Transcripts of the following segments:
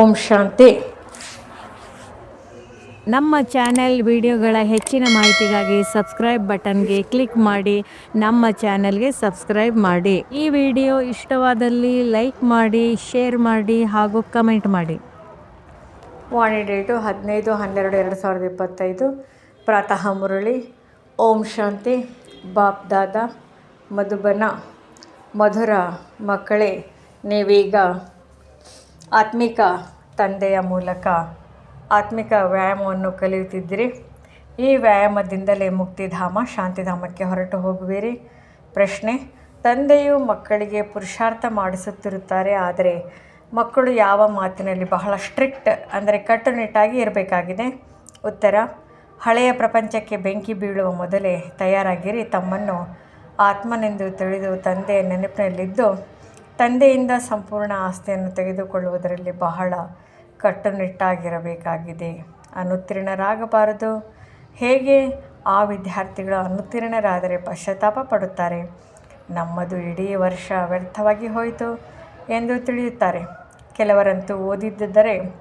ಓಂ ಶಾಂತಿ. ನಮ್ಮ ಚಾನೆಲ್ ವಿಡಿಯೋಗಳ ಹೆಚ್ಚಿನ ಮಾಹಿತಿಗಾಗಿ ಸಬ್ಸ್ಕ್ರೈಬ್ ಬಟನ್ಗೆ ಕ್ಲಿಕ್ ಮಾಡಿ ನಮ್ಮ ಚಾನೆಲ್ಗೆ ಸಬ್ಸ್ಕ್ರೈಬ್ ಮಾಡಿ. ಈ ವಿಡಿಯೋ ಇಷ್ಟವಾದಲ್ಲಿ ಲೈಕ್ ಮಾಡಿ ಶೇರ್ ಮಾಡಿ ಹಾಗೂ ಕಮೆಂಟ್ ಮಾಡಿ. ವಾಣಿ ಡೇಟು ಹದಿನೈದು ಹನ್ನೆರಡು ಎರಡು ಸಾವಿರದ ಇಪ್ಪತ್ತೈದು. ಪ್ರಾತಃ ಮುರಳಿ. ಓಂ ಶಾಂತಿ. ಬಾಪ್ ದಾದಾ ಮಧುಬನ. ಮಧುರ ಮಕ್ಕಳೇ ನೀವೀಗ ಆತ್ಮಿಕ ತಂದೆಯ ಮೂಲಕ ಆತ್ಮಿಕ ವ್ಯಾಯಾಮವನ್ನು ಕಲಿಯುತ್ತಿದ್ದೀರಿ. ಈ ವ್ಯಾಯಾಮದಿಂದಲೇ ಮುಕ್ತಿಧಾಮ, ಶಾಂತಿಧಾಮಕ್ಕೆ ಹೊರಟು ಹೋಗುವಿರಿ. ಪ್ರಶ್ನೆ, ತಂದೆಯು ಮಕ್ಕಳಿಗೆ ಪುರುಷಾರ್ಥ ಮಾಡಿಸುತ್ತಿರುತ್ತಾರೆ, ಆದರೆ ಮಕ್ಕಳು ಯಾವ ಮಾತಿನಲ್ಲಿ ಬಹಳ ಸ್ಟ್ರಿಕ್ಟ್ ಅಂದರೆ ಕಟ್ಟುನಿಟ್ಟಾಗಿ ಇರಬೇಕಾಗಿದೆ? ಉತ್ತರ, ಹಳೆಯ ಪ್ರಪಂಚಕ್ಕೆ ಬೆಂಕಿ ಬೀಳುವ ಮೊದಲೇ ತಯಾರಾಗಿರಿ. ತಮ್ಮನ್ನು ಆತ್ಮನೆಂದು ತಿಳಿದು ತಂದೆಯ ನೆನಪಿನಲ್ಲಿದ್ದು ತಂದೆಯಿಂದ ಸಂಪೂರ್ಣ ಆಸ್ತಿಯನ್ನು ತೆಗೆದುಕೊಳ್ಳುವುದರಲ್ಲಿ ಬಹಳ ಕಟ್ಟುನಿಟ್ಟಾಗಿರಬೇಕಾಗಿದೆ. ಅನುತ್ತೀರ್ಣರಾಗಬಾರದು. ಹೇಗೆ? ಆ ವಿದ್ಯಾರ್ಥಿಗಳು ಅನುತ್ತೀರ್ಣರಾದರೆ ಪಶ್ಚಾತ್ತಾಪ ಪಡುತ್ತಾರೆ. ನಮ್ಮದು ಇಡೀ ವರ್ಷ ವ್ಯರ್ಥವಾಗಿ ಹೋಯಿತು ಎಂದು ತಿಳಿಯುತ್ತಾರೆ. ಕೆಲವರಂತೂ ಓದಿದ್ದರೆ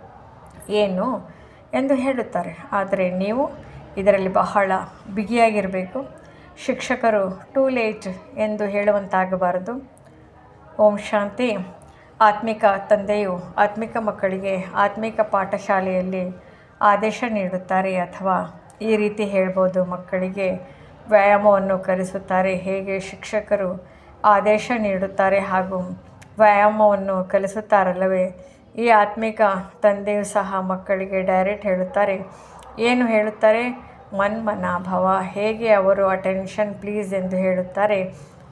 ಏನು ಎಂದು ಹೇಳುತ್ತಾರೆ. ಆದರೆ ನೀವು ಇದರಲ್ಲಿ ಬಹಳ ಬಿಗಿಯಾಗಿರಬೇಕು. ಶಿಕ್ಷಕರು ಟೂ ಲೇಟ್ ಎಂದು ಹೇಳುವಂತಾಗಬಾರದು. ಓಂ ಶಾಂತಿ. ಆತ್ಮಿಕ ತಂದೆಯು ಆತ್ಮಿಕ ಮಕ್ಕಳಿಗೆ ಆತ್ಮಿಕ ಪಾಠಶಾಲೆಯಲ್ಲಿ ಆದೇಶ ನೀಡುತ್ತಾರೆ ಅಥವಾ ಈ ರೀತಿ ಹೇಳ್ಬೋದು, ಮಕ್ಕಳಿಗೆ ವ್ಯಾಯಾಮವನ್ನು ಕಲಿಸುತ್ತಾರೆ. ಹೇಗೆ ಶಿಕ್ಷಕರು ಆದೇಶ ನೀಡುತ್ತಾರೆ ಹಾಗೂ ವ್ಯಾಯಾಮವನ್ನು ಕಲಿಸುತ್ತಾರಲ್ಲವೇ? ಈ ಆತ್ಮಿಕ ತಂದೆಯು ಸಹ ಮಕ್ಕಳಿಗೆ ಡೈರೆಕ್ಟ್ ಹೇಳುತ್ತಾರೆ. ಏನು ಹೇಳುತ್ತಾರೆ? ಮನ್ಮನಾಭವ. ಹೇಗೆ ಅವರು ಅಟೆನ್ಷನ್ ಪ್ಲೀಸ್ ಎಂದು ಹೇಳುತ್ತಾರೆ?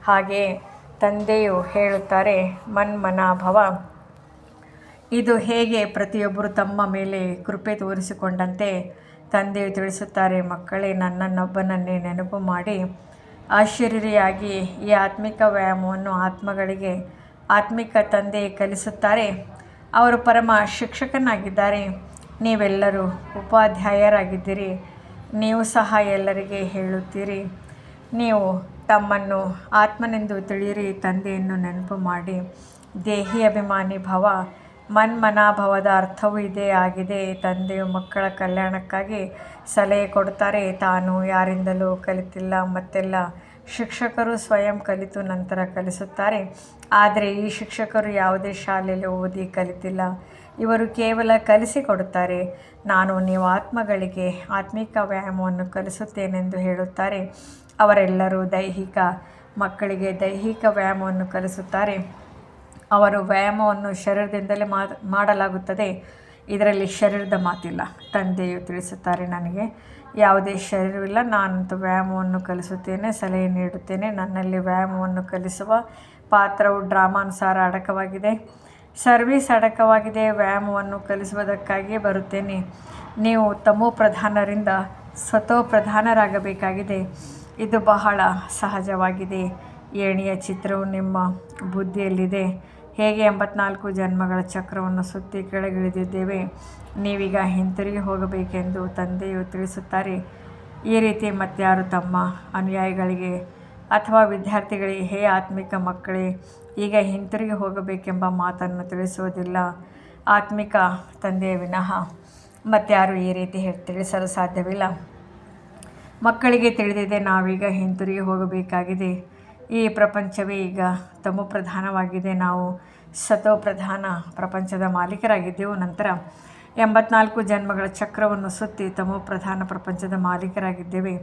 ಹಾಗೆಯೇ ತಂದೆಯು ಹೇಳುತ್ತಾರೆ, ಮನ್ಮನಾಭವ, ಇದು ಹೇಗೆ ಪ್ರತಿಯೊಬ್ಬರು ತಮ್ಮ ಮೇಲೆ ಕೃಪೆ ತೋರಿಸಿಕೊಂಡಂತೆ? ತಂದೆಯು ತಿಳಿಸುತ್ತಾರೆ, ಮಕ್ಕಳೇ, ನನ್ನನ್ನೊಬ್ಬನನ್ನೇ ನೆನಪು ಮಾಡಿ. ಆಶ್ಚರ್ಯರಿಯಾಗಿ ಈ ಆತ್ಮಿಕ ವ್ಯಾಯಾಮವನ್ನು ಆತ್ಮಗಳಿಗೆ, ಆತ್ಮಿಕ ತಂದೆ ಕಲಿಸುತ್ತಾರೆ. ಅವರು ಪರಮ ಶಿಕ್ಷಕನಾಗಿದ್ದಾರೆ. ನೀವೆಲ್ಲರೂ ಉಪಾಧ್ಯಾಯರಾಗಿದ್ದೀರಿ. ನೀವು ಸಹ ಎಲ್ಲರಿಗೆ ಹೇಳುತ್ತೀರಿ. ನೀವು ತಮ್ಮನ್ನು ಆತ್ಮನೆಂದು ತಿಳಿಯಿರಿ, ತಂದೆಯನ್ನು ನೆನಪು ಮಾಡಿ. ದೇಹಿ ಅಭಿಮಾನಿ ಭವ, ಮನ್ಮನಾಭವದ ಅರ್ಥವೂ ಇದೇ ಆಗಿದೆ. ತಂದೆಯು ಮಕ್ಕಳ ಕಲ್ಯಾಣಕ್ಕಾಗಿ ಸಲಹೆ ಕೊಡುತ್ತಾರೆ. ತಾನು ಯಾರಿಂದಲೂ ಕಲಿತಿಲ್ಲ, ಮತ್ತೆಲ್ಲ ಶಿಕ್ಷಕರು ಸ್ವಯಂ ಕಲಿತು ನಂತರ ಕಲಿಸುತ್ತಾರೆ. ಆದರೆ ಈ ಶಿಕ್ಷಕರು ಯಾವುದೇ ಶಾಲೆಯಲ್ಲಿ ಓದಿ ಕಲಿತಿಲ್ಲ. ಇವರು ಕೇವಲ ಕಲಿಸಿಕೊಡುತ್ತಾರೆ ನಾನು ನೀವು ಆತ್ಮಗಳಿಗೆ ಆತ್ಮಿಕ ವ್ಯಾಯಾಮವನ್ನು ಕಲಿಸುತ್ತೇನೆಂದು ಹೇಳುತ್ತಾರೆ. ಅವರೆಲ್ಲರೂ ದೈಹಿಕ ಮಕ್ಕಳಿಗೆ ದೈಹಿಕ ವ್ಯಾಯಾಮವನ್ನು ಕಲಿಸುತ್ತಾರೆ. ಅವರು ವ್ಯಾಯಾಮವನ್ನು ಶರೀರದಿಂದಲೇ ಮಾಡಲಾಗುತ್ತದೆ. ಇದರಲ್ಲಿ ಶರೀರದ ಮಾತಿಲ್ಲ. ತಂದೆಯು ತಿಳಿಸುತ್ತಾರೆ ನನಗೆ, ಯಾವುದೇ ಶರೀರವಿಲ್ಲ, ನಾನಂತೂ ವ್ಯಾಯಾಮವನ್ನು ಕಲಿಸುತ್ತೇನೆ, ಸಲಹೆ ನೀಡುತ್ತೇನೆ. ನನ್ನಲ್ಲಿ ವ್ಯಾಯಾಮವನ್ನು ಕಲಿಸುವ ಪಾತ್ರವು ಡ್ರಾಮಾನುಸಾರ ಅಡಕವಾಗಿದೆ. ಸರ್ವೀಸ್ ಅಡಕವಾಗಿದೆ, ವ್ಯಾಯಾಮವನ್ನು ಕಲಿಸುವುದಕ್ಕಾಗಿಯೇ ಬರುತ್ತೇನೆ. ನೀವು ತಮೋ ಪ್ರಧಾನರಿಂದ ಸ್ವತೋ ಪ್ರಧಾನರಾಗಬೇಕಾಗಿದೆ ಇದು ಬಹಳ ಸಹಜವಾಗಿದೆ. ಏಣಿಯ ಚಿತ್ರವು ನಿಮ್ಮ ಬುದ್ಧಿಯಲ್ಲಿದೆ. ಹೇಗೆ ಎಂಬತ್ನಾಲ್ಕು ಜನ್ಮಗಳ ಚಕ್ರವನ್ನು ಸುತ್ತಿ ಕೆಳಗಿಳಿದಿದ್ದೇವೆ, ನೀವೀಗ ಹಿಂತಿರುಗಿ ಹೋಗಬೇಕೆಂದು ತಂದೆಯು ತಿಳಿಸುತ್ತಾರೆ. ಈ ರೀತಿ ಮತ್ತಾರು ತಮ್ಮ ಅನುಯಾಯಿಗಳಿಗೆ ಅಥವಾ ವಿದ್ಯಾರ್ಥಿಗಳಿಗೆ, ಹೇ ಆತ್ಮಿಕ ಮಕ್ಕಳೇ, ಈಗ ಹಿಂತಿರುಗಿ ಹೋಗಬೇಕೆಂಬ ಮಾತನ್ನು ತಿಳಿಸುವುದಿಲ್ಲ. ಆತ್ಮಿಕ ತಂದೆಯ ವಿನಃ ಮತ್ತಾರು ಈ ರೀತಿ ತಿಳಿಸಲು ಸಾಧ್ಯವಿಲ್ಲ. ಮಕ್ಕಳಿಗೆ ತಿಳಿದಿದೆ ನಾವೀಗ ಹಿಂತಿರುಗಿ ಹೋಗಬೇಕಾಗಿದೆ. ಈ ಪ್ರಪಂಚವೇ ಈಗ ತಮೋ ಪ್ರಧಾನವಾಗಿದೆ ನಾವು ಸತೋ ಪ್ರಧಾನ ಪ್ರಪಂಚದ ಮಾಲೀಕರಾಗಿದ್ದೆವು. ನಂತರ ಎಂಬತ್ನಾಲ್ಕು ಜನ್ಮಗಳ ಚಕ್ರವನ್ನು ಸುತ್ತಿ ತಮೋ ಪ್ರಧಾನ ಪ್ರಪಂಚದ ಮಾಲೀಕರಾಗಿದ್ದೇವೆ.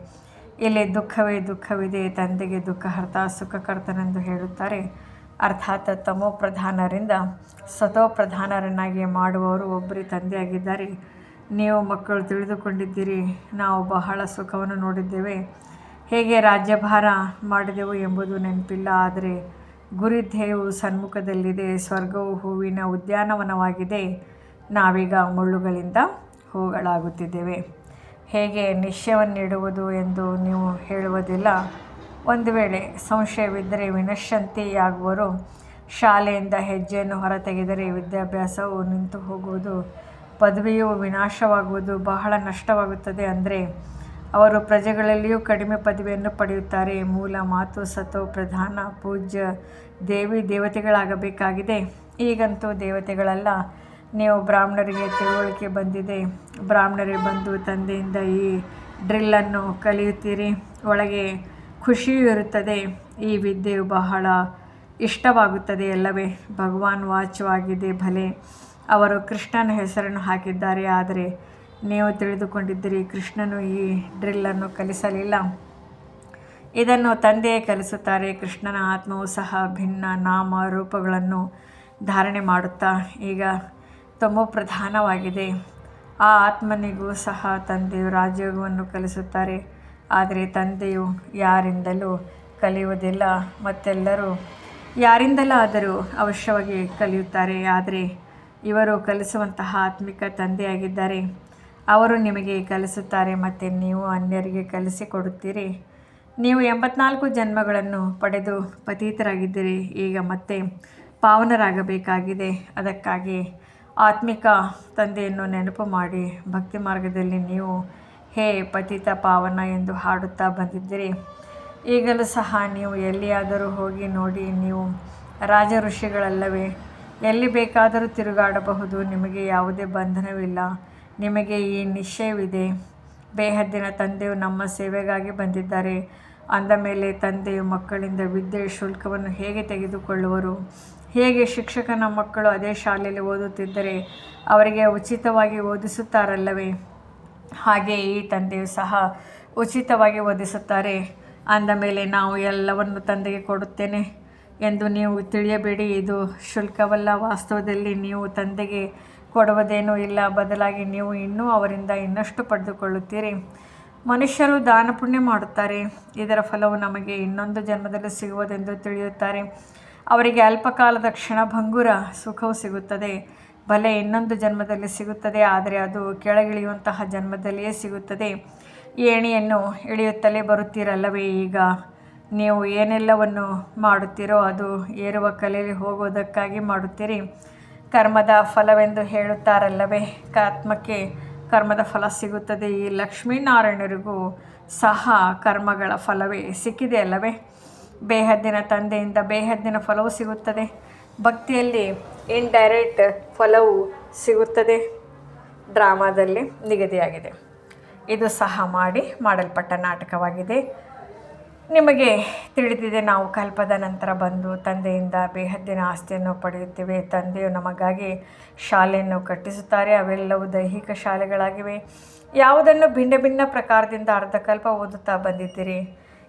ಇಲ್ಲಿ ದುಃಖವೇ ದುಃಖವಿದೆ, ತಂದೆಗೆ ದುಃಖ, ಹರ್ತ, ಸುಖಕರ್ತನೆಂದು ಹೇಳುತ್ತಾರೆ. ಅರ್ಥಾತ್ ತಮೋ ಪ್ರಧಾನರಿಂದ ಸತೋ ಪ್ರಧಾನರನ್ನಾಗಿ ಮಾಡುವವರು ಒಬ್ಬರಿ ತಂದೆಯಾಗಿದ್ದಾರೆ. ನೀವು ಮಕ್ಕಳು ತಿಳಿದುಕೊಂಡಿದ್ದೀರಿ, ನಾವು ಬಹಳ ಸುಖವನ್ನು ನೋಡಿದ್ದೇವೆ. ಹೇಗೆ ರಾಜ್ಯಭಾರ ಮಾಡಿದೆವು ಎಂಬುದು ನೆನಪಿಲ್ಲ, ಆದರೆ ಗುರಿ ಧ್ಯೇಯವು ಸನ್ಮುಖದಲ್ಲಿದೆ, ಸ್ವರ್ಗವು ಹೂವಿನ ಉದ್ಯಾನವನವಾಗಿದೆ. ನಾವೀಗ ಮುಳ್ಳುಗಳಿಂದ ಹೂಗಳಾಗುತ್ತಿದ್ದೇವೆ. ಹೇಗೆ ನಿಶ್ಚಯವನ್ನಿಡುವುದು ಎಂದು ನೀವು ಹೇಳುವುದಿಲ್ಲ. ಒಂದು ವೇಳೆ ಸಂಶಯವಿದ್ದರೆ ವಿನಶಂತಿಯಾಗುವರು ಶಾಲೆಯಿಂದ ಹೆಜ್ಜೆಯನ್ನು ಹೊರತೆಗೆದರೆ ವಿದ್ಯಾಭ್ಯಾಸವು ನಿಂತು ಹೋಗುವುದು ಪದವಿಯು ವಿನಾಶವಾಗುವುದು ಬಹಳ ನಷ್ಟವಾಗುತ್ತದೆ ಅಂದರೆ ಅವರು ಪ್ರಜೆಗಳಲ್ಲಿಯೂ ಕಡಿಮೆ ಪದವಿಯನ್ನು ಪಡೆಯುತ್ತಾರೆ. ಮೂಲ ಮಾತು ಸತೋ ಪ್ರಧಾನ, ಪೂಜ್ಯ, ದೇವಿ, ದೇವತೆಗಳಾಗಬೇಕಾಗಿದೆ. ಈಗಂತೂ ದೇವತೆಗಳಲ್ಲ. ನೀವು ಬ್ರಾಹ್ಮಣರಿಗೆ ತಿಳುವಳಿಕೆ ಬಂದಿದೆ. ಬ್ರಾಹ್ಮಣರೇ ಬಂದು ತಂದೆಯಿಂದ ಈ ಡ್ರಿಲ್ಲನ್ನು ಕಲಿಯುತ್ತೀರಿ. ಒಳಗೆ ಖುಷಿಯೂ ಇರುತ್ತದೆ. ಈ ವಿದ್ಯೆಯು ಬಹಳ ಇಷ್ಟವಾಗುತ್ತದೆ ಎಲ್ಲವೇ ಭಗವಾನ್ ವಾಚವಾಗಿದೆ ಭಲೆ. ಅವರು ಕೃಷ್ಣನ ಹೆಸರನ್ನು ಹಾಕಿದ್ದಾರೆ, ಆದರೆ ನೀವು ತಿಳಿದುಕೊಂಡಿದ್ದೀರಿ ಕೃಷ್ಣನು ಈ ಡ್ರಿಲ್ಲನ್ನು ಕಲಿಸಲಿಲ್ಲ. ಇದನ್ನು ತಂದೆಯೇ ಕಲಿಸುತ್ತಾರೆ, ಕೃಷ್ಣನ ಆತ್ಮವು ಸಹ ಭಿನ್ನ ನಾಮ ರೂಪಗಳನ್ನು ಧಾರಣೆ ಮಾಡುತ್ತಾ, ಈಗ ತುಂಬ ಪ್ರಧಾನವಾಗಿದೆ. ಆ ಆತ್ಮನಿಗೂ ಸಹ ತಂದೆಯು ರಾಜಯೋಗವನ್ನು ಕಲಿಸುತ್ತಾರೆ, ಆದರೆ ತಂದೆಯು ಯಾರಿಂದಲೂ ಕಲಿಯುವುದಿಲ್ಲ. ಮತ್ತೆಲ್ಲರೂ ಯಾರಿಂದಲಾದರೂ ಅವಶ್ಯವಾಗಿ ಕಲಿಯುತ್ತಾರೆ, ಆದರೆ ಇವರು ಕಲಿಸುವಂತಹ ಆತ್ಮಿಕ ತಂದೆಯಾಗಿದ್ದಾರೆ. ಅವರು ನಿಮಗೆ ಕಲಿಸುತ್ತಾರೆ ಮತ್ತು ನೀವು ಅನ್ಯರಿಗೆ ಕಲಿಸಿಕೊಡುತ್ತೀರಿ ನೀವು ಎಂಬತ್ನಾಲ್ಕು ಜನ್ಮಗಳನ್ನು ಪಡೆದು ಪತೀತರಾಗಿದ್ದೀರಿ. ಈಗ ಮತ್ತೆ ಪಾವನರಾಗಬೇಕಾಗಿದೆ. ಅದಕ್ಕಾಗಿ ಆತ್ಮಿಕ ತಂದೆಯನ್ನು ನೆನಪು ಮಾಡಿ ಭಕ್ತಿ ಮಾರ್ಗದಲ್ಲಿ ನೀವು ಹೇ ಪತಿತ ಪಾವನ ಎಂದು ಹಾಡುತ್ತಾ ಬಂದಿದ್ದೀರಿ. ಈಗಲೂ ಸಹ ನೀವು ಎಲ್ಲಿಯಾದರೂ ಹೋಗಿ ನೋಡಿ ನೀವು ರಾಜ ಋಷಿಗಳಲ್ಲವೇ ಎಲ್ಲಿ ಬೇಕಾದರೂ ತಿರುಗಾಡಬಹುದು. ನಿಮಗೆ ಯಾವುದೇ ಬಂಧನವಿಲ್ಲ. ನಿಮಗೆ ಈ ನಿಶ್ಚಯವಿದೆ. ಬೇಹದ್ದಿನ ತಂದೆಯು ನಮ್ಮ ಸೇವೆಗಾಗಿ ಬಂದಿದ್ದಾರೆ. ಅಂದ ಮೇಲೆ ತಂದೆಯು ಮಕ್ಕಳಿಂದ ವಿದ್ಯೆಯ ಶುಲ್ಕವನ್ನು ಹೇಗೆ ತೆಗೆದುಕೊಳ್ಳುವರು? ಹೇಗೆ ಶಿಕ್ಷಕನ ಮಕ್ಕಳು ಅದೇ ಶಾಲೆಯಲ್ಲಿ ಓದುತ್ತಿದ್ದರೆ ಅವರಿಗೆ ಉಚಿತವಾಗಿ ಓದಿಸುತ್ತಾರಲ್ಲವೇ? ಹಾಗೆ ಈ ತಂದೆಯು ಸಹ ಉಚಿತವಾಗಿ ಓದಿಸುತ್ತಾರೆ. ಅಂದ ಮೇಲೆ, ನಾವು ಎಲ್ಲವನ್ನು ತಂದೆಗೆ ಕೊಡುತ್ತೇನೆ. ಎಂದು ನೀವು ತಿಳಿಯಬೇಡಿ. ಇದು ಶುಲ್ಕವಲ್ಲ. ವಾಸ್ತವದಲ್ಲಿ ನೀವು ತಂದೆಗೆ ಕೊಡುವುದೇನೂ ಇಲ್ಲ. ಬದಲಾಗಿ ನೀವು ಇನ್ನೂ ಅವರಿಂದ ಇನ್ನಷ್ಟು ಪಡೆದುಕೊಳ್ಳುತ್ತೀರಿ. ಮನುಷ್ಯರು ದಾನ ಪುಣ್ಯ ಮಾಡುತ್ತಾರೆ. ಇದರ ಫಲವು ನಮಗೆ ಇನ್ನೊಂದು ಜನ್ಮದಲ್ಲಿ ಸಿಗುವುದೆಂದು ತಿಳಿಯುತ್ತಾರೆ. ಅವರಿಗೆ ಅಲ್ಪಕಾಲದ ಕ್ಷಣಭಂಗುರ ಸುಖವು ಸಿಗುತ್ತದೆ. ಭಲೆ ಇನ್ನೊಂದು ಜನ್ಮದಲ್ಲಿ ಸಿಗುತ್ತದೆ. ಆದರೆ ಅದು ಕೆಳಗಿಳಿಯುವಂತಹ ಜನ್ಮದಲ್ಲಿಯೇ ಸಿಗುತ್ತದೆ. ಏಣಿಯನ್ನು ಇಳಿಯುತ್ತಲೇ ಬರುತ್ತೀರಲ್ಲವೇ ಈಗ? ನೀವು ಏನೆಲ್ಲವನ್ನು ಮಾಡುತ್ತೀರೋ ಅದು ಏರುವ ಕಲೆಯಲ್ಲಿ ಹೋಗುವುದಕ್ಕಾಗಿ ಮಾಡುತ್ತೀರಿ. ಕರ್ಮದ ಫಲವೆಂದು ಹೇಳುತ್ತಾರಲ್ಲವೇ? ಆತ್ಮಕ್ಕೆ ಕರ್ಮದ ಫಲ ಸಿಗುತ್ತದೆ. ಈ ಲಕ್ಷ್ಮೀನಾರಾಯಣರಿಗೂ ಸಹ ಕರ್ಮಗಳ ಫಲವೇ ಸಿಕ್ಕಿದೆ ಅಲ್ಲವೇ? ಬೇಹದ್ದಿನ ತಂದೆಯಿಂದ ಬೇಹದ್ದಿನ ಫಲವು ಸಿಗುತ್ತದೆ. ಭಕ್ತಿಯಲ್ಲಿ ಇಂಡೈರೆಕ್ಟ್ ಫಲವು ಸಿಗುತ್ತದೆ. ಡ್ರಾಮಾದಲ್ಲಿ ನಿಗದಿಯಾಗಿದೆ. ಇದು ಸಹ ಮಾಡಿ ಮಾಡಲ್ಪಟ್ಟ ನಾಟಕವಾಗಿದೆ. ನಿಮಗೆ ತಿಳಿದಿದೆ ನಾವು ಕಲ್ಪದ ನಂತರ ಬಂದು ತಂದೆಯಿಂದ ಬೇಹದ್ದಿನ ಆಸ್ತಿಯನ್ನು ಪಡೆಯುತ್ತೇವೆ. ತಂದೆಯು ನಮಗಾಗಿ ಶಾಲೆಯನ್ನು ಕಟ್ಟಿಸುತ್ತಾರೆ. ಅವೆಲ್ಲವೂ ದೈಹಿಕ ಶಾಲೆಗಳಾಗಿವೆ. ಯಾವುದನ್ನು ಭಿನ್ನ ಭಿನ್ನ ಪ್ರಕಾರದಿಂದ ಅರ್ಧಕಲ್ಪ ಓದುತ್ತಾ ಬಂದಿದ್ದೀರಿ?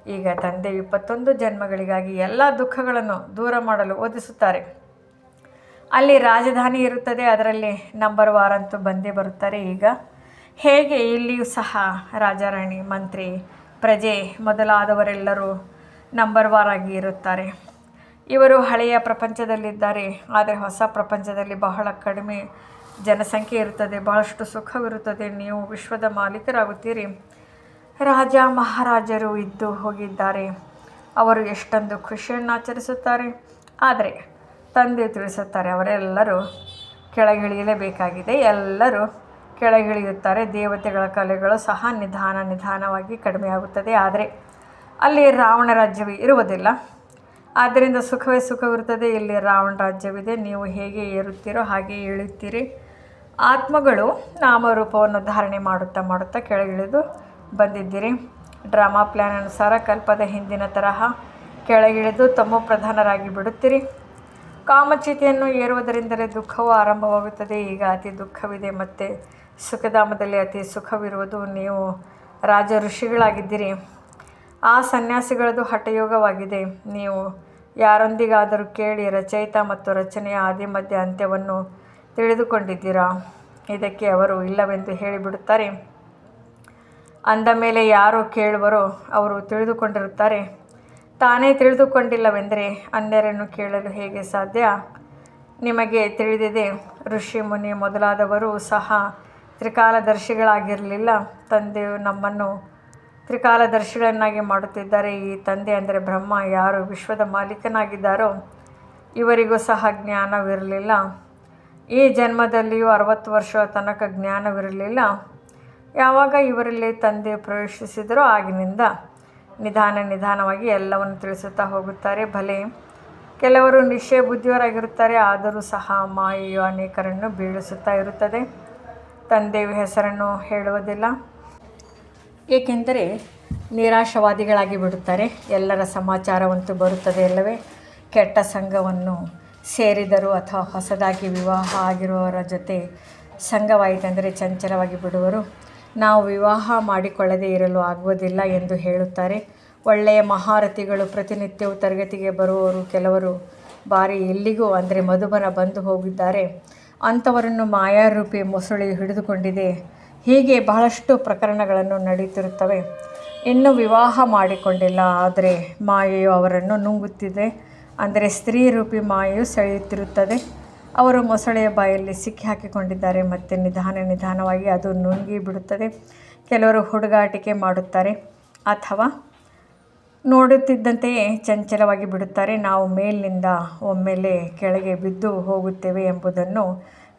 ಈಗ ತಂದೆ ಇಪ್ಪತ್ತೊಂದು ಜನ್ಮಗಳಿಗಾಗಿ ಎಲ್ಲ ದುಃಖಗಳನ್ನು ದೂರ ಮಾಡಲು ಓದಿಸುತ್ತಾರೆ. ಅಲ್ಲಿ ರಾಜಧಾನಿ ಇರುತ್ತದೆ. ಅದರಲ್ಲಿ ನಂಬರ್ ವಾರ್ ಅಂತೂ ಬಂದೇ ಬರುತ್ತಾರೆ. ಈಗ ಹೇಗೆ ಇಲ್ಲಿಯೂ ಸಹ ರಾಜಾರಾಣಿ, ಮಂತ್ರಿ ಪ್ರಜೆ ಮೊದಲಾದವರೆಲ್ಲರೂ ನಂಬರ್ ವಾರ್ ಆಗಿ ಇರುತ್ತಾರೆ. ಇವರು ಹಳೆಯ ಪ್ರಪಂಚದಲ್ಲಿದ್ದಾರೆ, ಆದರೆ ಹೊಸ ಪ್ರಪಂಚದಲ್ಲಿ ಬಹಳ ಕಡಿಮೆ ಜನಸಂಖ್ಯೆ ಇರುತ್ತದೆ, ಬಹಳಷ್ಟು ಸುಖವಿರುತ್ತದೆ. ನೀವು ವಿಶ್ವದ ಮಾಲೀಕರಾಗುತ್ತೀರಿ. ರಾಜ ಮಹಾರಾಜರು ಇದ್ದು ಹೋಗಿದ್ದಾರೆ. ಅವರು ಎಷ್ಟೊಂದು ಖುಷಿಯನ್ನು ಆಚರಿಸುತ್ತಾರೆ. ಆದರೆ ತಂದೆ ತಿಳಿಸುತ್ತಾರೆ, ಅವರೆಲ್ಲರೂ ಕೆಳಗಿಳಿಯಲೇಬೇಕಾಗಿದೆ. ಎಲ್ಲರೂ ಕೆಳಗಿಳಿಯುತ್ತಾರೆ. ದೇವತೆಗಳ ಕಲೆಗಳು ಸಹ ನಿಧಾನ ನಿಧಾನವಾಗಿ ಕಡಿಮೆಯಾಗುತ್ತದೆ. ಆದರೆ ಅಲ್ಲಿ ರಾವಣ ರಾಜ್ಯವೇ ಇರುವುದಿಲ್ಲ. ಆದ್ದರಿಂದ ಸುಖವೇ ಸುಖವಿರುತ್ತದೆ. ಇಲ್ಲಿ ರಾವಣ ರಾಜ್ಯವಿದೆ. ನೀವು ಹೇಗೆ ಏರುತ್ತೀರೋ ಹಾಗೆ ಇಳಿಯುತ್ತೀರಿ. ಆತ್ಮಗಳು ನಾಮರೂಪವನ್ನು ಧಾರಣೆ ಮಾಡುತ್ತಾ ಮಾಡುತ್ತಾ ಕೆಳಗಿಳಿದು ಬಂದಿದ್ದೀರಿ. ಡ್ರಾಮಾ ಪ್ಲ್ಯಾನ್ ಅನುಸಾರ ಕಲ್ಪದ ಹಿಂದಿನ ತರಹ ಕೆಳಗಿಳಿದು ತಮ್ಮ ಪ್ರಧಾನರಾಗಿ ಬಿಡುತ್ತೀರಿ. ಕಾಮಚಿತೆಯನ್ನು ಏರುವುದರಿಂದಲೇ ದುಃಖವು ಆರಂಭವಾಗುತ್ತದೆ. ಈಗ ಅತಿ ದುಃಖವಿದೆ, ಮತ್ತು ಸುಖಧಾಮದಲ್ಲಿ ಅತಿ ಸುಖವಿರುವುದು. ನೀವು ರಾಜ ಋಷಿಗಳಾಗಿದ್ದೀರಿ ಆ ಸನ್ಯಾಸಿಗಳದು ಹಠಯೋಗವಾಗಿದೆ. ನೀವು ಯಾರೊಂದಿಗಾದರೂ ಕೇಳಿ ರಚಯಿತ ಮತ್ತು ರಚನೆಯ ಆದಿ ಮಧ್ಯ ಅಂತ್ಯವನ್ನು ತಿಳಿದುಕೊಂಡಿದ್ದೀರಾ? ಇದಕ್ಕೆ ಅವರು ಇಲ್ಲವೆಂದು ಹೇಳಿಬಿಡುತ್ತಾರೆ. ಅಂದ ಮೇಲೆ ಯಾರು ಕೇಳುವರೋ ಅವರು ತಿಳಿದುಕೊಂಡಿರುತ್ತಾರೆ. ತಾನೇ ತಿಳಿದುಕೊಂಡಿಲ್ಲವೆಂದರೆ ಅನ್ಯರನ್ನು ಕೇಳಲು ಹೇಗೆ ಸಾಧ್ಯ? ನಿಮಗೆ ತಿಳಿದಿದೆ, ಋಷಿ ಮುನಿ ಮೊದಲಾದವರು ಸಹ ತ್ರಿಕಾಲದರ್ಶಿಗಳಾಗಿರಲಿಲ್ಲ. ತಂದೆಯು ನಮ್ಮನ್ನು ತ್ರಿಕಾಲದರ್ಶಿಗಳನ್ನಾಗಿ ಮಾಡುತ್ತಿದ್ದಾರೆ. ಈ ತಂದೆ ಅಂದರೆ ಬ್ರಹ್ಮ. ಯಾರು ವಿಶ್ವದ ಮಾಲೀಕನಾಗಿದ್ದಾರೋ ಇವರಿಗೂ ಸಹ ಜ್ಞಾನವಿರಲಿಲ್ಲ. ಈ ಜನ್ಮದಲ್ಲಿಯೂ ಅರವತ್ತು ವರ್ಷ ತನಕ ಜ್ಞಾನವಿರಲಿಲ್ಲ. ಯಾವಾಗ ಇವರಲ್ಲಿ ತಂದೆ ಪ್ರವೇಶಿಸಿದರೋ ಆಗಿನಿಂದ ನಿಧಾನ ನಿಧಾನವಾಗಿ ಎಲ್ಲವನ್ನು ತಿಳಿಸುತ್ತಾ ಹೋಗುತ್ತಾರೆ. ಭಲೆ. ಕೆಲವರು ನಿಶ್ಚಯ ಬುದ್ಧಿಯವರಾಗಿರುತ್ತಾರೆ, ಆದರೂ ಸಹ ಮಾಯೆಯು ಅನೇಕರನ್ನು ಬೀಳಿಸುತ್ತಾ ಇರುತ್ತದೆ. ತಂದೆಯ ಹೆಸರನ್ನು ಹೇಳುವುದಿಲ್ಲ. ಏಕೆಂದರೆ ನಿರಾಶವಾದಿಗಳಾಗಿ ಬಿಡುತ್ತಾರೆ. ಎಲ್ಲರ ಸಮಾಚಾರವಂತೂ ಬರುತ್ತದೆ ಅಲ್ಲವೇ? ಕೆಟ್ಟ ಸಂಘವನ್ನು ಸೇರಿದರು ಅಥವಾ ಹೊಸದಾಗಿ ವಿವಾಹ ಆಗಿರುವವರ ಜೊತೆ ಸಂಘವಾಯಿತೆಂದರೆ ಚಂಚಲವಾಗಿ ಬಿಡುವರು. ನಾವು ವಿವಾಹ ಮಾಡಿಕೊಳ್ಳದೇ ಇರಲು ಆಗುವುದಿಲ್ಲ ಎಂದು ಹೇಳುತ್ತಾರೆ. ಒಳ್ಳೆಯ ಮಹಾರಥಿಗಳು ಪ್ರತಿನಿತ್ಯವೂ ತರಗತಿಗೆ ಬರುವವರು ಕೆಲವರು ಬಾರಿ ಎಲ್ಲಿಗೂ ಅಂದರೆ ಮಧುಬನ ಬಂದು ಹೋಗಿದ್ದಾರೆ. ಅಂಥವರನ್ನು ಮಾಯಾರೂಪಿ ಮೊಸಳೆ ಹಿಡಿದುಕೊಂಡಿದೆ. ಹೀಗೆ ಬಹಳಷ್ಟು ಪ್ರಕರಣಗಳನ್ನು ನಡೆಯುತ್ತಿರುತ್ತವೆ ಇನ್ನೂ ವಿವಾಹ ಮಾಡಿಕೊಂಡಿಲ್ಲ, ಆದರೆ ಮಾಯೆಯು ಅವರನ್ನು ನುಂಗುತ್ತಿದೆ. ಅಂದರೆ ಸ್ತ್ರೀ ರೂಪಿ ಮಾಯೆಯು ಸೆಳೆಯುತ್ತಿರುತ್ತದೆ. ಅವರು ಮೊಸಳೆಯ ಬಾಯಲ್ಲಿ ಸಿಕ್ಕಿ ಹಾಕಿಕೊಂಡಿದ್ದಾರೆ ಮತ್ತು ನಿಧಾನ ನಿಧಾನವಾಗಿ ಅದು ನುಂಗಿ ಬಿಡುತ್ತದೆ. ಕೆಲವರು ಹುಡುಗಾಟಿಕೆ ಮಾಡುತ್ತಾರೆ ಅಥವಾ ನೋಡುತ್ತಿದ್ದಂತೆಯೇ ಚಂಚಲವಾಗಿ ಬಿಡುತ್ತಾರೆ. ನಾವು ಮೇಲಿನಿಂದ ಒಮ್ಮೆಲೆ ಕೆಳಗೆ ಬಿದ್ದು ಹೋಗುತ್ತೇವೆ ಎಂಬುದನ್ನು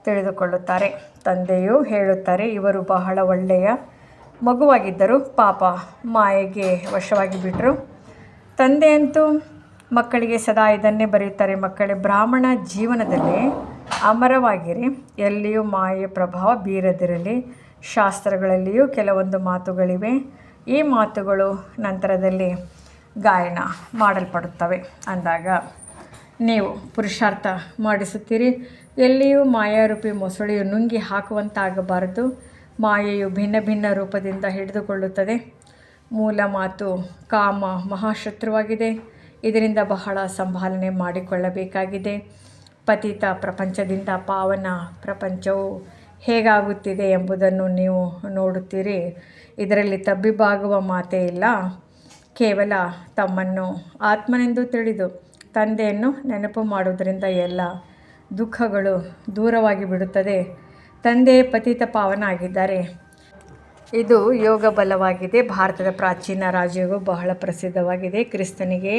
ತಿಳಿದುಕೊಳ್ಳುತ್ತಾರೆ. ತಂದೆಯು ಹೇಳುತ್ತಾರೆ, ಇವರು ಬಹಳ ಒಳ್ಳೆಯ ಮಗುವಾಗಿದ್ದರು ಪಾಪ ಮಾಯೆಗೆ ವಶವಾಗಿ ಬಿಟ್ಟರು ತಂದೆಯಂತೂ ಮಕ್ಕಳಿಗೆ ಸದಾ ಇದನ್ನೇ ಬರೆಯುತ್ತಾರೆ. ಮಕ್ಕಳೇ, ಬ್ರಾಹ್ಮಣ ಜೀವನದಲ್ಲಿ ಅಮರವಾಗಿರಿ. ಎಲ್ಲಿಯೂ ಮಾಯೆಯ ಪ್ರಭಾವ ಬೀರದಿರಲಿ. ಶಾಸ್ತ್ರಗಳಲ್ಲಿಯೂ ಕೆಲವೊಂದು ಮಾತುಗಳಿವೆ. ಈ ಮಾತುಗಳು ನಂತರದಲ್ಲಿ ಗಾಯನ ಮಾಡಲ್ಪಡುತ್ತವೆ ಅಂದಾಗ, ನೀವು ಪುರುಷಾರ್ಥ ಮಾಡಿಸುತ್ತೀರಿ. ಎಲ್ಲಿಯೂ ಮಾಯಾರೂಪಿ ಮೊಸಳೆಯು ನುಂಗಿ ಹಾಕುವಂತಾಗಬಾರದು. ಮಾಯೆಯು ಭಿನ್ನ ಭಿನ್ನ ರೂಪದಿಂದ ಹಿಡಿದುಕೊಳ್ಳುತ್ತದೆ. ಮೂಲ ಮಾತು ಕಾಮ ಮಹಾಶತ್ರುವಾಗಿದೆ. ಇದರಿಂದ ಬಹಳ ಸಂಭಾಲನೆ ಮಾಡಿಕೊಳ್ಳಬೇಕಾಗಿದೆ. ಪತಿತ ಪ್ರಪಂಚದಿಂದ ಪಾವನ ಪ್ರಪಂಚವು ಹೇಗಾಗುತ್ತಿದೆ ಎಂಬುದನ್ನು ನೀವು ನೋಡುತ್ತೀರಿ. ಇದರಲ್ಲಿ ತಬ್ಬಿಬ್ಬಾಗುವ ಮಾತೇ ಇಲ್ಲ. ಕೇವಲ ತಮ್ಮನ್ನು ಆತ್ಮನೆಂದು ತಿಳಿದು ತಂದೆಯನ್ನು ನೆನಪು ಮಾಡುವುದರಿಂದ ಎಲ್ಲ ದುಃಖಗಳು ದೂರವಾಗಿ ಬಿಡುತ್ತದೆ. ತಂದೆ ಪತಿತ ಪಾವನ ಆಗಿದ್ದಾರೆ. ಇದು ಯೋಗ ಬಲವಾಗಿದೆ. ಭಾರತದ ಪ್ರಾಚೀನ ರಾಜ್ಯವು ಬಹಳ ಪ್ರಸಿದ್ಧವಾಗಿದೆ. ಕ್ರಿಸ್ತನಿಗೆ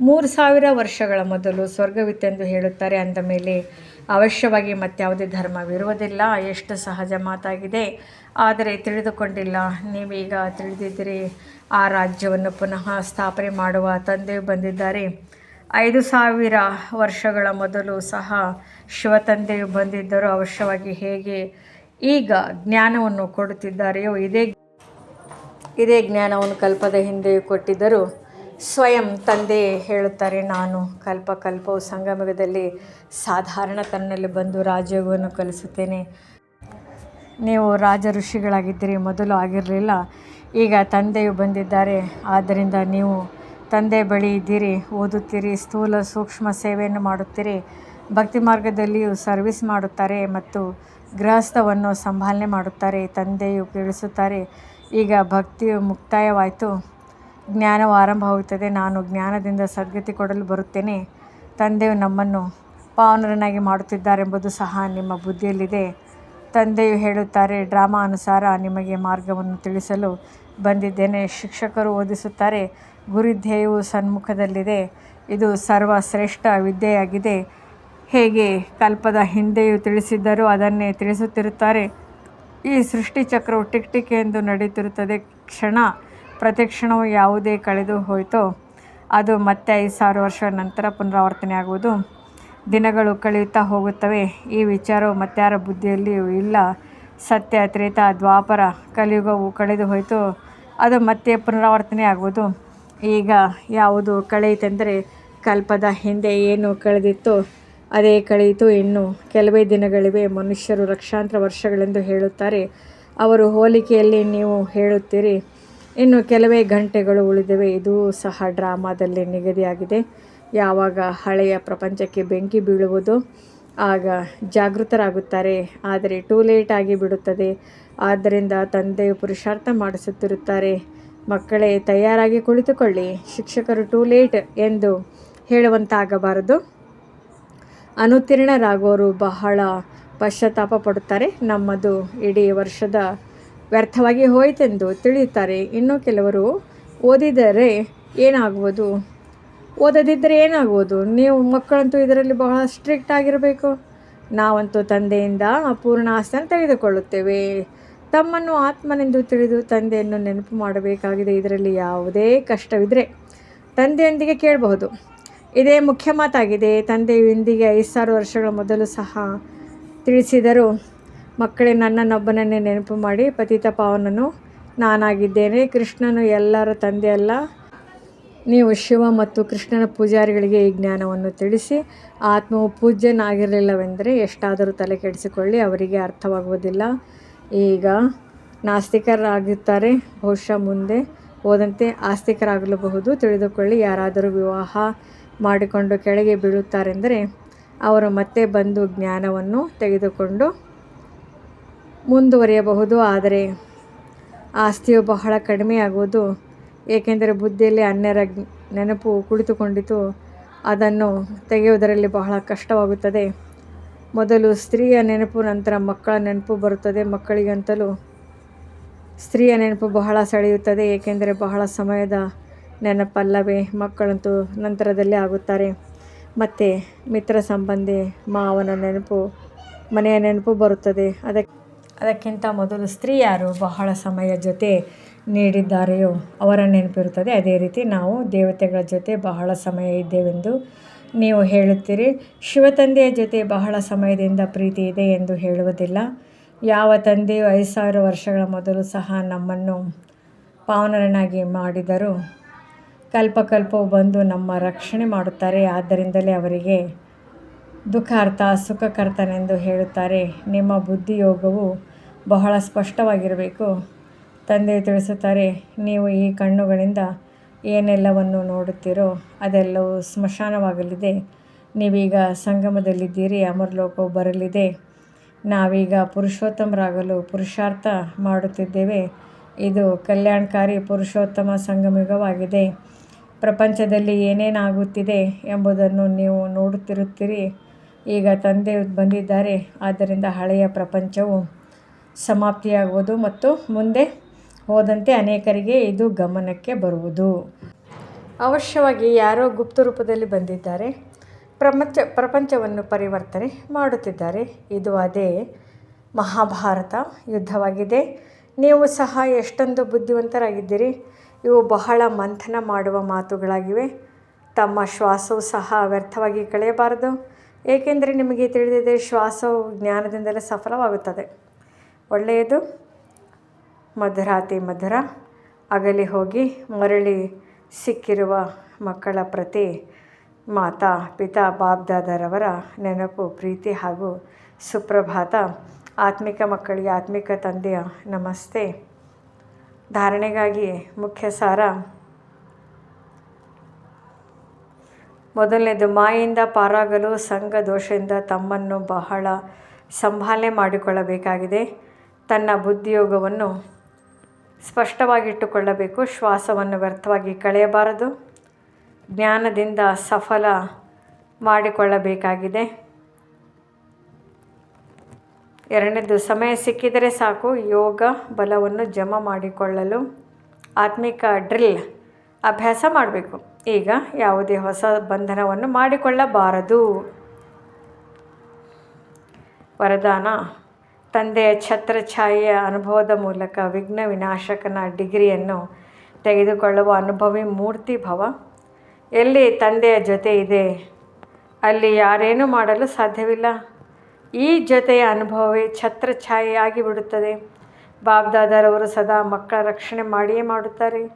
ಮೂರು ಸಾವಿರ ವರ್ಷಗಳ ಮೊದಲು ಸ್ವರ್ಗವಿತ್ತೆಂದು ಹೇಳುತ್ತಾರೆ. ಅಂದ ಮೇಲೆ ಅವಶ್ಯವಾಗಿ ಮತ್ಯಾವುದೇ ಧರ್ಮವಿರುವುದಿಲ್ಲ. ಎಷ್ಟು ಸಹಜ ಮಾತಾಗಿದೆ. ಆದರೆ ತಿಳಿದುಕೊಂಡಿಲ್ಲ. ನೀವೀಗ ತಿಳಿದಿದ್ದೀರಿ. ಆ ರಾಜ್ಯವನ್ನು ಪುನಃ ಸ್ಥಾಪನೆ ಮಾಡುವ ತಂದೆ ಬಂದಿದ್ದಾರೆ. ಐದು ಸಾವಿರ ವರ್ಷಗಳ ಮೊದಲು ಸಹ ಶಿವತಂದೆಯು ಬಂದಿದ್ದರು ಅವಶ್ಯವಾಗಿ ಹೇಗೆ ಈಗ ಜ್ಞಾನವನ್ನು ಕೊಡುತ್ತಿದ್ದಾರೆಯೋ, ಇದೇ ಇದೇ ಜ್ಞಾನವನ್ನು ಕಲ್ಪದ ಹಿಂದೆಯೂ ಕೊಟ್ಟಿದ್ದರು ಸ್ವಯಂ ತಂದೆ ಹೇಳುತ್ತಾರೆ, ನಾನು ಕಲ್ಪ ಕಲ್ಪವು ಸಂಗಮದಲ್ಲಿ ಸಾಧಾರಣ ತನ್ನಲ್ಲಿ ಬಂದು ರಾಜಯೋಗವನ್ನು ಕಲಿಸುತ್ತೇನೆ. ನೀವು ರಾಜ ಋಷಿಗಳಾಗಿದ್ದೀರಿ ಮೊದಲು ಆಗಿರಲಿಲ್ಲ, ಈಗ ತಂದೆಯು ಬಂದಿದ್ದಾರೆ. ಆದ್ದರಿಂದ ನೀವು ತಂದೆ ಬಳಿ ಇದ್ದೀರಿ, ಓದುತ್ತೀರಿ, ಸ್ಥೂಲ ಸೂಕ್ಷ್ಮ ಸೇವೆಯನ್ನು ಮಾಡುತ್ತೀರಿ. ಭಕ್ತಿ ಮಾರ್ಗದಲ್ಲಿಯೂ ಸರ್ವಿಸ್ ಮಾಡುತ್ತಾರೆ ಮತ್ತು ಗೃಹಸ್ಥವನ್ನು ಸಂಭಾಲನೆ ಮಾಡುತ್ತಾರೆ, ತಂದೆಯು ಕೇಳಿಸುತ್ತಾರೆ, ಈಗ ಭಕ್ತಿಯು ಮುಕ್ತಾಯವಾಯಿತು. ಜ್ಞಾನವು ಆರಂಭವಾಗುತ್ತದೆ. ನಾನು ಜ್ಞಾನದಿಂದ ಸದ್ಗತಿ ಕೊಡಲು ಬರುತ್ತೇನೆ. ತಂದೆಯು ನಮ್ಮನ್ನು ಪಾವನರನ್ನಾಗಿ ಮಾಡುತ್ತಿದ್ದಾರೆಂಬುದು ಸಹ ನಿಮ್ಮ ಬುದ್ಧಿಯಲ್ಲಿದೆ. ತಂದೆಯು ಹೇಳುತ್ತಾರೆ, ಡ್ರಾಮಾ ಅನುಸಾರ ನಿಮಗೆ ಮಾರ್ಗವನ್ನು ತಿಳಿಸಲು ಬಂದಿದ್ದೇನೆ. ಶಿಕ್ಷಕರು ಓದಿಸುತ್ತಾರೆ, ಗುರುಧ್ಯೇಯವು ಸನ್ಮುಖದಲ್ಲಿದೆ. ಇದು ಸರ್ವಶ್ರೇಷ್ಠ ವಿದ್ಯೆಯಾಗಿದೆ. ಹೇಗೆ ಕಲ್ಪದ ಹಿಂದೆಯೂ ತಿಳಿಸಿದ್ದರೂ ಅದನ್ನೇ ತಿಳಿಸುತ್ತಿರುತ್ತಾರೆ. ಈ ಸೃಷ್ಟಿಚಕ್ರವು ಟಿಕ್ ಟಿಕ್ ಎಂದು ನಡೆಯುತ್ತಿರುತ್ತದೆ ಕ್ಷಣ ಪ್ರತಿ ಕ್ಷಣವು ಯಾವುದೇ ಕಳೆದು ಹೋಯಿತೋ, ಅದು ಮತ್ತೆ ಐದು ಸಾವಿರ ವರ್ಷ ನಂತರ ಪುನರಾವರ್ತನೆ ಆಗುವುದು ದಿನಗಳು ಕಳೆಯುತ್ತಾ ಹೋಗುತ್ತವೆ. ಈ ವಿಚಾರವು ಮತ್ತಾರ ಬುದ್ಧಿಯಲ್ಲಿಯೂ ಇಲ್ಲ. ಸತ್ಯ, ತ್ರೇತ, ದ್ವಾಪರ ಕಲಿಯುಗವು ಕಳೆದು ಹೋಯಿತು, ಅದು ಮತ್ತೆ ಪುನರಾವರ್ತನೆ ಆಗುವುದು ಈಗ ಯಾವುದು ಕಳೆಯಿತೆಂದರೆ ಕಲ್ಪದ ಹಿಂದೆ ಏನು ಕಳೆದಿತ್ತೋ ಅದೇ ಕಳೆಯಿತು ಇನ್ನು. ಕೆಲವೇ ದಿನಗಳಿವೆ ಮನುಷ್ಯರು ಲಕ್ಷಾಂತರ ವರ್ಷಗಳೆಂದು ಹೇಳುತ್ತಾರೆ. ಅವರು ಹೋಲಿಕೆಯಲ್ಲಿ ನೀವು ಹೇಳುತ್ತೀರಿ. ಇನ್ನು ಕೆಲವೇ ಗಂಟೆಗಳು ಉಳಿದಿವೆ. ಇದು ಸಹ ಡ್ರಾಮಾದಲ್ಲಿ ನಿಗದಿಯಾಗಿದೆ. ಯಾವಾಗ ಹಳೆಯ ಪ್ರಪಂಚಕ್ಕೆ ಬೆಂಕಿ ಬೀಳುವುದು ಆಗ ಜಾಗೃತರಾಗುತ್ತಾರೆ. ಆದರೆ ಟೂ ಲೇಟ್ ಆಗಿ ಬಿಡುತ್ತದೆ. ಆದ್ದರಿಂದ ತಂದೆ ಪುರುಷಾರ್ಥ ಮಾಡಿಸುತ್ತಿರುತ್ತಾರೆ. ಮಕ್ಕಳೇ, ತಯಾರಾಗಿ ಕುಳಿತುಕೊಳ್ಳಿ. ಶಿಕ್ಷಕರು ಟೂ ಲೇಟ್ ಎಂದು ಹೇಳುವಂತಾಗಬಾರದು. ಅನುತ್ತೀರ್ಣರಾಗುವವರು ಬಹಳ ಪಶ್ಚಾತ್ತಾಪ ಪಡುತ್ತಾರೆ. ನಮ್ಮದು ಇಡೀ ವರ್ಷದ ವ್ಯರ್ಥವಾಗಿ ಹೋಯಿತೆಂದು ತಿಳಿಯುತ್ತಾರೆ. ಇನ್ನು ಕೆಲವರು ಓದಿದರೆ ಏನಾಗುವುದು? ಓದದಿದ್ದರೆ ಏನಾಗುವುದು? ನೀವು ಮಕ್ಕಳಂತೂ ಇದರಲ್ಲಿ ಬಹಳ ಸ್ಟ್ರಿಕ್ಟ್ ಆಗಿರಬೇಕು. ನಾವಂತೂ ತಂದೆಯಿಂದ ಪೂರ್ಣ ಆಸ್ತಿಯನ್ನು ತೆಗೆದುಕೊಳ್ಳುತ್ತೇವೆ. ತಮ್ಮನ್ನು ಆತ್ಮನೆಂದು ತಿಳಿದು ತಂದೆಯನ್ನು ನೆನಪು ಮಾಡಬೇಕಾಗಿದೆ. ಇದರಲ್ಲಿ ಯಾವುದೇ ಕಷ್ಟವಿದ್ದರೆ ತಂದೆಯೊಂದಿಗೆ ಕೇಳಬಹುದು. ಇದೇ ಮುಖ್ಯ ಮಾತಾಗಿದೆ. ತಂದೆಯು ಇಂದಿಗೆ ಐದು ವರ್ಷಗಳ ಮೊದಲು ಸಹ ತಿಳಿಸಿದರು. ಮಕ್ಕಳೇ, ನನ್ನನ್ನೊಬ್ಬನನ್ನೇ ನೆನಪು ಮಾಡಿ, ಪತಿತ ಪಾವನನು ನಾನಾಗಿದ್ದೇನೆ. ಕೃಷ್ಣನು ಎಲ್ಲರ ತಂದೆಯಲ್ಲ. ನೀವು ಶಿವ ಮತ್ತು ಕೃಷ್ಣನ ಪೂಜಾರಿಗಳಿಗೆ ಈ ಜ್ಞಾನವನ್ನು ತಿಳಿಸಿ, ಆತ್ಮವು ಪೂಜ್ಯನಾಗಿರಲಿಲ್ಲವೆಂದರೆ ಎಷ್ಟಾದರೂ ತಲೆ ಕೆಡಿಸಿಕೊಳ್ಳಿ, ಅವರಿಗೆ ಅರ್ಥವಾಗುವುದಿಲ್ಲ. ಈಗ ನಾಸ್ತಿಕರಾಗುತ್ತಾರೆ. ಬಹುಶಃ ಮುಂದೆ ಹೋದಂತೆ ಆಸ್ತಿಕರಾಗಲಬಹುದು. ತಿಳಿದುಕೊಳ್ಳಿ, ಯಾರಾದರೂ ವಿವಾಹ ಮಾಡಿಕೊಂಡು ಕೆಳಗೆ ಬೀಳುತ್ತಾರೆಂದರೆ ಅವರು ಮತ್ತೆ ಬಂದು ಜ್ಞಾನವನ್ನು ತೆಗೆದುಕೊಂಡು ಮುಂದುವರಿಯಬಹುದು. ಆದರೆ ಆಸ್ತಿಯು ಬಹಳ ಕಡಿಮೆಯಾಗುವುದು, ಏಕೆಂದರೆ ಬುದ್ಧಿಯಲ್ಲಿ ಅನ್ಯರ ನೆನಪು ಕುಳಿತುಕೊಂಡಿತು, ಅದನ್ನು ತೆಗೆಯುವುದರಲ್ಲಿ ಬಹಳ ಕಷ್ಟವಾಗುತ್ತದೆ. ಮೊದಲು ಸ್ತ್ರೀಯ ನೆನಪು, ನಂತರ ಮಕ್ಕಳ ನೆನಪು ಬರುತ್ತದೆ. ಮಕ್ಕಳಿಗಂತಲೂ ಸ್ತ್ರೀಯ ನೆನಪು ಬಹಳ ಸೆಳೆಯುತ್ತದೆ, ಏಕೆಂದರೆ ಬಹಳ ಸಮಯದ ನೆನಪಲ್ಲವೇ ಮಕ್ಕಳಂತೂ ನಂತರದಲ್ಲಿ ಆಗುತ್ತಾರೆ. ಮತ್ತು ಮಿತ್ರ ಸಂಬಂಧಿ ಮಾವನ ನೆನಪು, ಮನೆಯ ನೆನಪು ಬರುತ್ತದೆ. ಅದಕ್ಕೆ ಅದಕ್ಕಿಂತ ಮೊದಲು ಸ್ತ್ರೀ ಯಾರು ಬಹಳ ಸಮಯ ಜೊತೆ ನೀಡಿದ್ದಾರೆಯೋ ಅವರ ನೆನಪಿರುತ್ತದೆ ಅದೇ ರೀತಿ ನಾವು ದೇವತೆಗಳ ಜೊತೆ ಬಹಳ ಸಮಯ ಇದ್ದೇವೆಂದು ನೀವು ಹೇಳುತ್ತೀರಿ. ಶಿವತಂದೆಯ ಜೊತೆ ಬಹಳ ಸಮಯದಿಂದ ಪ್ರೀತಿ ಇದೆ ಎಂದು ಹೇಳುವುದಿಲ್ಲ. ಯಾವ ತಂದೆಯು ಐದು ಸಾವಿರ ವರ್ಷಗಳ ಮೊದಲು ಸಹ ನಮ್ಮನ್ನು ಪಾವನರನ್ನಾಗಿ ಮಾಡಿದರು ಕಲ್ಪಕಲ್ಪವು ಬಂದು ನಮ್ಮ ರಕ್ಷಣೆ ಮಾಡುತ್ತಾರೆ. ಆದ್ದರಿಂದಲೇ ಅವರಿಗೆ ದುಃಖಾರ್ಥ, ಸುಖಕರ್ತನೆಂದು ಹೇಳುತ್ತಾರೆ. ನಿಮ್ಮ ಬುದ್ಧಿಯೋಗವು ಬಹಳ ಸ್ಪಷ್ಟವಾಗಿರಬೇಕು. ತಂದೆ ತಿಳಿಸುತ್ತಾರೆ, ನೀವು ಈ ಕಣ್ಣುಗಳಿಂದ ಏನೆಲ್ಲವನ್ನು ನೋಡುತ್ತೀರೋ ಅದೆಲ್ಲವೂ ಸ್ಮಶಾನವಾಗಲಿದೆ. ನೀವೀಗ ಸಂಗಮದಲ್ಲಿದ್ದೀರಿ, ಅಮರಲೋಕವು ಬರಲಿದೆ. ನಾವೀಗ ಪುರುಷೋತ್ತಮರಾಗಲು ಪುರುಷಾರ್ಥ ಮಾಡುತ್ತಿದ್ದೇವೆ. ಇದು ಕಲ್ಯಾಣಕಾರಿ ಪುರುಷೋತ್ತಮ ಸಂಗಮಯುಗವಾಗಿದೆ. ಪ್ರಪಂಚದಲ್ಲಿ ಏನೇನಾಗುತ್ತಿದೆ ಎಂಬುದನ್ನು ನೀವು ನೋಡುತ್ತಿರುತ್ತೀರಿ. ಈಗ ತಂದೆ ಬಂದಿದ್ದಾರೆ. ಆದ್ದರಿಂದ ಹಳೆಯ ಪ್ರಪಂಚವು ಸಮಾಪ್ತಿಯಾಗುವುದು ಮತ್ತು ಮುಂದೆ ಹೋದಂತೆ ಅನೇಕರಿಗೆ ಇದು ಗಮನಕ್ಕೆ ಬರುವುದು. ಅವಶ್ಯವಾಗಿ ಯಾರೋ ಗುಪ್ತ ರೂಪದಲ್ಲಿ ಬಂದಿದ್ದಾರೆ. ಪ್ರಪಂಚ, ಪ್ರಪಂಚವನ್ನು ಪರಿವರ್ತನೆ ಮಾಡುತ್ತಿದ್ದಾರೆ. ಇದು ಅದೇ ಮಹಾಭಾರತ ಯುದ್ಧವಾಗಿದೆ. ನೀವು ಸಹ ಎಷ್ಟೊಂದು ಬುದ್ಧಿವಂತರಾಗಿದ್ದೀರಿ. ಇವು ಬಹಳ ಮಂಥನ ಮಾಡುವ ಮಾತುಗಳಾಗಿವೆ. ತಮ್ಮ ಶ್ವಾಸವು ಸಹ ವ್ಯರ್ಥವಾಗಿ ಕಳೆಯಬಾರದು. ಏಕೆಂದರೆ ನಿಮಗೆ ತಿಳಿದಿದೆ ಶ್ವಾಸವು ಜ್ಞಾನದಿಂದಲೇ ಸಫಲವಾಗುತ್ತದೆ. ಒಳ್ಳೆಯದು. ಮಧುರಾತಿ ಮಧುರ. ಅಗಲಿ ಹೋಗಿ ಮರಳಿ ಸಿಕ್ಕಿರುವ ಮಕ್ಕಳ ಪ್ರತಿ ಮಾತಾ ಪಿತಾ ಬಾಬ್ದಾದರವರ ನೆನಪು, ಪ್ರೀತಿ ಹಾಗೂ ಸುಪ್ರಭಾತ. ಆತ್ಮಿಕ ಮಕ್ಕಳಿಗೆ ಆತ್ಮಿಕ ತಂದೆಯ ನಮಸ್ತೆ. ಧಾರಣೆಗಾಗಿ ಮುಖ್ಯ ಸಾರ. ಮೊದಲನೇದು, ಮಾಯಿಂದ ಪಾರಾಗಲು ಸಂಘ ದೋಷದಿಂದ ತಮ್ಮನ್ನು ಬಹಳ ಸಂಭಾಲನೆ ಮಾಡಿಕೊಳ್ಳಬೇಕಾಗಿದೆ. ತನ್ನ ಬುದ್ಧಿಯೋಗವನ್ನು ಸ್ಪಷ್ಟವಾಗಿಟ್ಟುಕೊಳ್ಳಬೇಕು, ಶ್ವಾಸವನ್ನು ವ್ಯರ್ಥವಾಗಿ ಕಳೆಯಬಾರದು, ಜ್ಞಾನದಿಂದ ಸಫಲ ಮಾಡಿಕೊಳ್ಳಬೇಕಾಗಿದೆ. ಎರಡನೇದು ಸಮಯ ಸಿಕ್ಕಿದರೆ ಸಾಕು. ಯೋಗ ಬಲವನ್ನು ಜಮಾ ಮಾಡಿಕೊಳ್ಳಲು ಆತ್ಮಿಕ ಡ್ರಿಲ್ ಅಭ್ಯಾಸ ಮಾಡಬೇಕು. ಈಗ ಯಾವುದೇ ಹೊಸ ಬಂಧನವನ್ನು ಮಾಡಿಕೊಳ್ಳಬಾರದು. ವರದಾನ. ತಂದೆಯ ಛತ್ರಛಾಯೆಯ ಅನುಭವದ ಮೂಲಕ ವಿಘ್ನ ವಿನಾಶಕನ ಡಿಗ್ರಿಯನ್ನು ತೆಗೆದುಕೊಳ್ಳುವ ಅನುಭವಿ ಮೂರ್ತಿ ಭವ. ಎಲ್ಲಿ ತಂದೆಯ ಜೊತೆ ಇದೆ, ಅಲ್ಲಿ ಯಾರೇನೂ ಮಾಡಲು ಸಾಧ್ಯವಿಲ್ಲ. ಈ ಜೊತೆಯ ಅನುಭವವೇ ಛತ್ರಛಾಯೆಯಾಗಿ ಬಿಡುತ್ತದೆ ಬಾಬ್ದಾದರವರು ಸದಾ ಮಕ್ಕಳ ರಕ್ಷಣೆ ಮಾಡಿಯೇ ಮಾಡುತ್ತಾರೆ.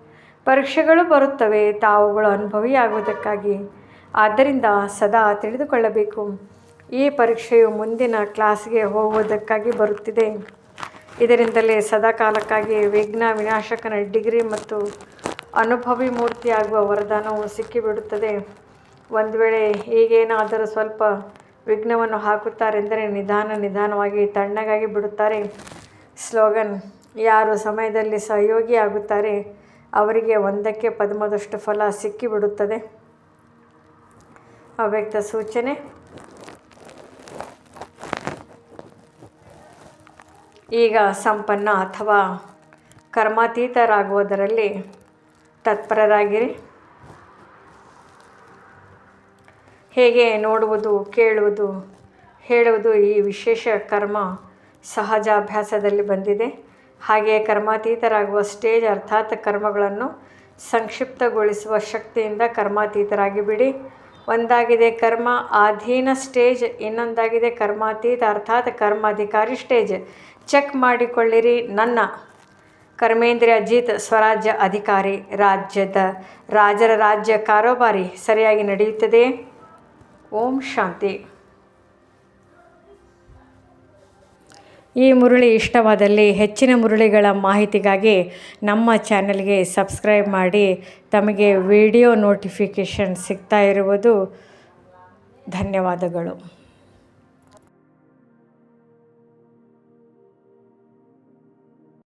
ಪರೀಕ್ಷೆಗಳು ಬರುತ್ತವೆ, ತಾವುಗಳು ಅನುಭವಿಯಾಗುವುದಕ್ಕಾಗಿ. ಆದ್ದರಿಂದ ಸದಾ ತಿಳಿದುಕೊಳ್ಳಬೇಕು. ಈ ಪರೀಕ್ಷೆಯು ಮುಂದಿನ ಕ್ಲಾಸ್ಗೆ ಹೋಗುವುದಕ್ಕಾಗಿ ಬರುತ್ತಿದೆ. ಇದರಿಂದಲೇ ಸದಾ ಕಾಲಕ್ಕಾಗಿ ವಿಘ್ನ ವಿನಾಶಕನ ಡಿಗ್ರಿ ಮತ್ತು ಅನುಭವಿ ಮೂರ್ತಿಯಾಗುವ ವರದಾನವು ಸಿಕ್ಕಿಬಿಡುತ್ತದೆ. ಒಂದು ವೇಳೆ ಈಗೇನಾದರೂ ಸ್ವಲ್ಪ ವಿಘ್ನವನ್ನು ಹಾಕುತ್ತಾರೆಂದರೆ ನಿಧಾನ ನಿಧಾನವಾಗಿ ತಣ್ಣಗಾಗಿ ಬಿಡುತ್ತಾರೆ. ಸ್ಲೋಗನ್, ಯಾರು ಸಮಯದಲ್ಲಿ ಸಹಯೋಗಿ ಆಗುತ್ತಾರೆ, ಅವರಿಗೆ ಒಂದಕ್ಕೆ ಪದ್ಮದಷ್ಟು ಫಲ ಸಿಕ್ಕಿಬಿಡುತ್ತದೆ. ಅವ್ಯಕ್ತ ಸೂಚನೆ, ಈಗ ಸಂಪನ್ನ ಅಥವಾ ಕರ್ಮಾತೀತರಾಗುವುದರಲ್ಲಿ ತತ್ಪರರಾಗಿರಿ. ಹೇಗೆ ನೋಡುವುದು, ಕೇಳುವುದು, ಹೇಳುವುದು ಈ ವಿಶೇಷ ಕರ್ಮ ಸಹಜ ಅಭ್ಯಾಸದಲ್ಲಿ ಬಂದಿದೆ. ಹಾಗೆಯೇ ಕರ್ಮಾತೀತರಾಗುವ ಸ್ಟೇಜ್ ಅರ್ಥಾತ್ ಕರ್ಮಗಳನ್ನು ಸಂಕ್ಷಿಪ್ತಗೊಳಿಸುವ ಶಕ್ತಿಯಿಂದ ಕರ್ಮಾತೀತರಾಗಿ ಬಿಡಿ. ಒಂದಾಗಿದೆ ಕರ್ಮ ಅಧೀನ ಸ್ಟೇಜ್, ಇನ್ನೊಂದಾಗಿದೆ ಕರ್ಮಾತೀತ ಅರ್ಥಾತ್ ಕರ್ಮಾಧಿಕಾರಿ ಸ್ಟೇಜ್. ಚೆಕ್ ಮಾಡಿಕೊಳ್ಳಿರಿ, ನನ್ನ ಕರ್ಮೇಂದ್ರಿಯ ಅಜಿತ್ ಸ್ವರಾಜ್ಯ ಅಧಿಕಾರಿ, ರಾಜ್ಯದ ರಾಜರ ರಾಜ್ಯ ಕಾರೋಬಾರಿ ಸರಿಯಾಗಿ ನಡೆಯುತ್ತದೆ ಓಂ ಶಾಂತಿ. ಈ ಮುರುಳಿ ಇಷ್ಟವಾದಲ್ಲಿ ಹೆಚ್ಚಿನ ಮುರುಳಿಗಳ ಮಾಹಿತಿಗಾಗಿ ನಮ್ಮ ಚಾನೆಲ್ಗೆ ಸಬ್ಸ್ಕ್ರೈಬ್ ಮಾಡಿ, ತಮಗೆ ವಿಡಿಯೋ ನೋಟಿಫಿಕೇಷನ್ ಸಿಗ್ತಾ ಇರುವುದು ಧನ್ಯವಾದಗಳು.